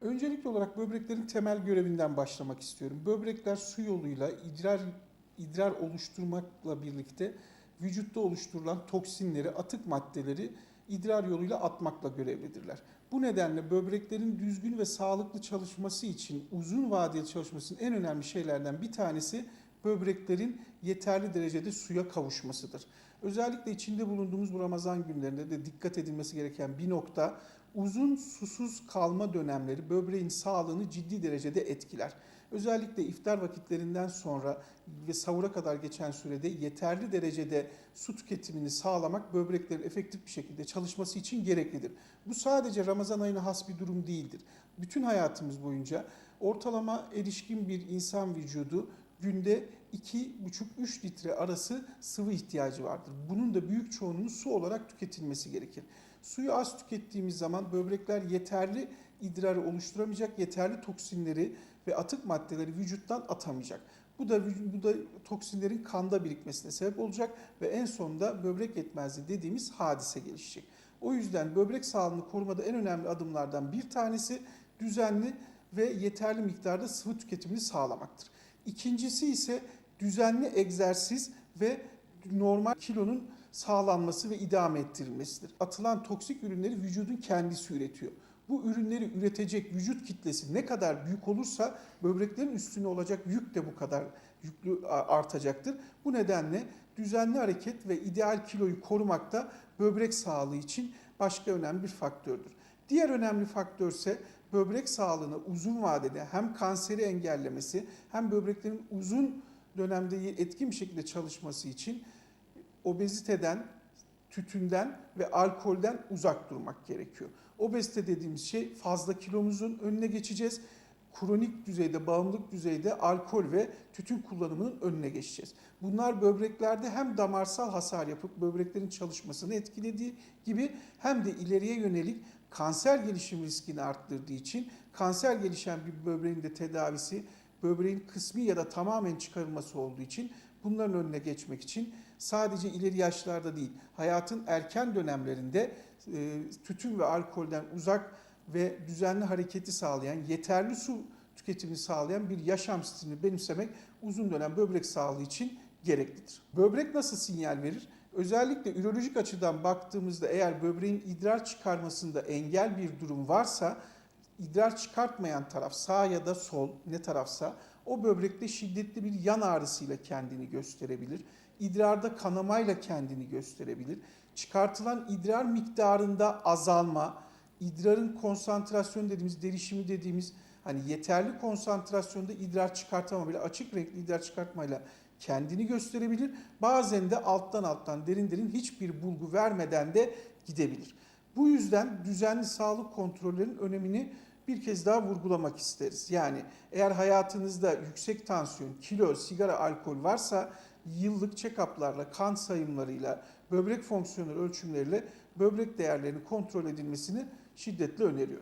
Öncelikli olarak böbreklerin temel görevinden başlamak istiyorum. Böbrekler su yoluyla idrar idrar oluşturmakla birlikte vücutta oluşturulan toksinleri, atık maddeleri idrar yoluyla atmakla görevlidirler. Bu nedenle böbreklerin düzgün ve sağlıklı çalışması için uzun vadeli çalışmasının en önemli şeylerden bir tanesi böbreklerin yeterli derecede suya kavuşmasıdır. Özellikle içinde bulunduğumuz bu Ramazan günlerinde de dikkat edilmesi gereken bir nokta uzun susuz kalma dönemleri böbreğin sağlığını ciddi derecede etkiler. Özellikle iftar vakitlerinden sonra ve sahura kadar geçen sürede yeterli derecede su tüketimini sağlamak böbreklerin efektif bir şekilde çalışması için gereklidir. Bu sadece Ramazan ayına has bir durum değildir. Bütün hayatımız boyunca ortalama erişkin bir insan vücudu günde 2,5-3 litre arası sıvı ihtiyacı vardır. Bunun da büyük çoğunluğu su olarak tüketilmesi gerekir. Suyu az tükettiğimiz zaman böbrekler yeterli idrarı oluşturamayacak, yeterli toksinleri ve atık maddeleri vücuttan atamayacak. Bu da bu da toksinlerin kanda birikmesine sebep olacak ve en sonunda böbrek yetmezliği dediğimiz hadise gelişecek. O yüzden böbrek sağlığını korumada en önemli adımlardan bir tanesi düzenli ve yeterli miktarda sıvı tüketimini sağlamaktır. İkincisi ise düzenli egzersiz ve normal kilonun sağlanması ve idame ettirilmesidir. Atılan toksik ürünleri vücudun kendisi üretiyor. Bu ürünleri üretecek vücut kitlesi ne kadar büyük olursa böbreklerin üstüne olacak yük de bu kadar yüklü artacaktır. Bu nedenle düzenli hareket ve ideal kiloyu korumak da böbrek sağlığı için başka önemli bir faktördür. Diğer önemli faktör ise böbrek sağlığını uzun vadede hem kanseri engellemesi hem böbreklerin uzun dönemde etkin bir şekilde çalışması için obeziteden, tütünden ve alkolden uzak durmak gerekiyor. Obezite dediğimiz şey fazla kilomuzun önüne geçeceğiz. Kronik düzeyde, bağımlılık düzeyde alkol ve tütün kullanımının önüne geçeceğiz. Bunlar böbreklerde hem damarsal hasar yapıp böbreklerin çalışmasını etkilediği gibi hem de ileriye yönelik kanser gelişim riskini arttırdığı için kanser gelişen bir böbreğin de tedavisi böbreğin kısmi ya da tamamen çıkarılması olduğu için bunların önüne geçmek için sadece ileri yaşlarda değil, hayatın erken dönemlerinde e, tütün ve alkolden uzak ve düzenli hareketi sağlayan, yeterli su tüketimini sağlayan bir yaşam stilini benimsemek uzun dönem böbrek sağlığı için gereklidir. Böbrek nasıl sinyal verir? Özellikle ürolojik açıdan baktığımızda eğer böbreğin idrar çıkarmasında engel bir durum varsa idrar çıkartmayan taraf sağ ya da sol ne tarafsa o böbrekte şiddetli bir yan ağrısıyla kendini gösterebilir. İdrarda kanamayla kendini gösterebilir. Çıkartılan idrar miktarında azalma, idrarın konsantrasyonu dediğimiz, derişimi dediğimiz hani yeterli konsantrasyonda idrar çıkartama bile açık renkli idrar çıkartmayla kendini gösterebilir. Bazen de alttan alttan derin derin hiçbir bulgu vermeden de gidebilir. Bu yüzden düzenli sağlık kontrollerinin önemini bir kez daha vurgulamak isteriz. Yani eğer hayatınızda yüksek tansiyon, kilo, sigara, alkol varsa yıllık check-up'larla, kan sayımlarıyla, böbrek fonksiyonel ölçümleriyle böbrek değerlerinin kontrol edilmesini şiddetle öneriyoruz.